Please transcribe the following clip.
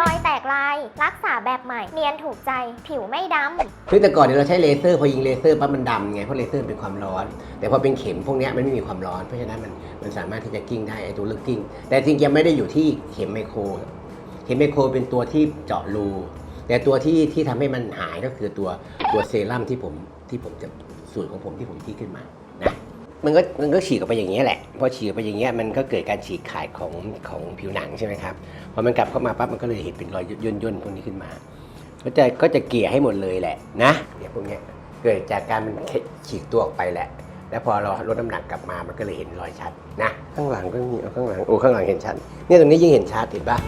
รอยแตกลาย รักษาแบบใหม่ เนียนถูกใจ ผิวไม่ดำคือแต่ก่อนเนี่ยเราใช้เลเซอร์พอยิงเลเซอร์ปั๊บมันดำไงเพราะเลเซอร์เป็นความร้อน แต่พอเป็นเข็มพวกเนี้ยมันไม่มีความร้อนเพราะฉะนั้นมันมันสามารถที่จะกิ้งได้ไอตัวเรื่องกิ้ง แต่จริงๆยังไม่ได้อยู่ที่เข็มไมโคร เข็มไมโครเป็นตัวที่เจาะรูแต่ตัวที่ที่ทำให้มันหายก็คือตัวตัวเซรั่มที่ผมที่ผมจะสูตรของผมที่ผมคิดขึ้นมานะ มันก็มันก็ฉีกออกไปอย่างนี้แหละพอฉีกออกไปอย่างเงี้ยมันก็เกิดการฉีกขาดของของผิวหนังใช่ไหมครับพอมันกลับเข้ามาปั๊บมันก็เลยเห็นเป็นรอยย่นย่นๆพวกนี้ขึ้นมา ก็จะก็จะเกลี่ยให้หมดเลยแหละนะเนี่ยพวกเนี้ยเกิดจากการมันฉีกตัวออกไปแหละ แล้วพอเราลดน้ำหนักกลับมามันก็เลยเห็นรอยชัดนะ ข้างหลังก็มีเอาข้างหลังโอ้ข้างหลังเห็นชัดเนี่ยตรงนี้ยิ่งเห็นชัดเห็นปะ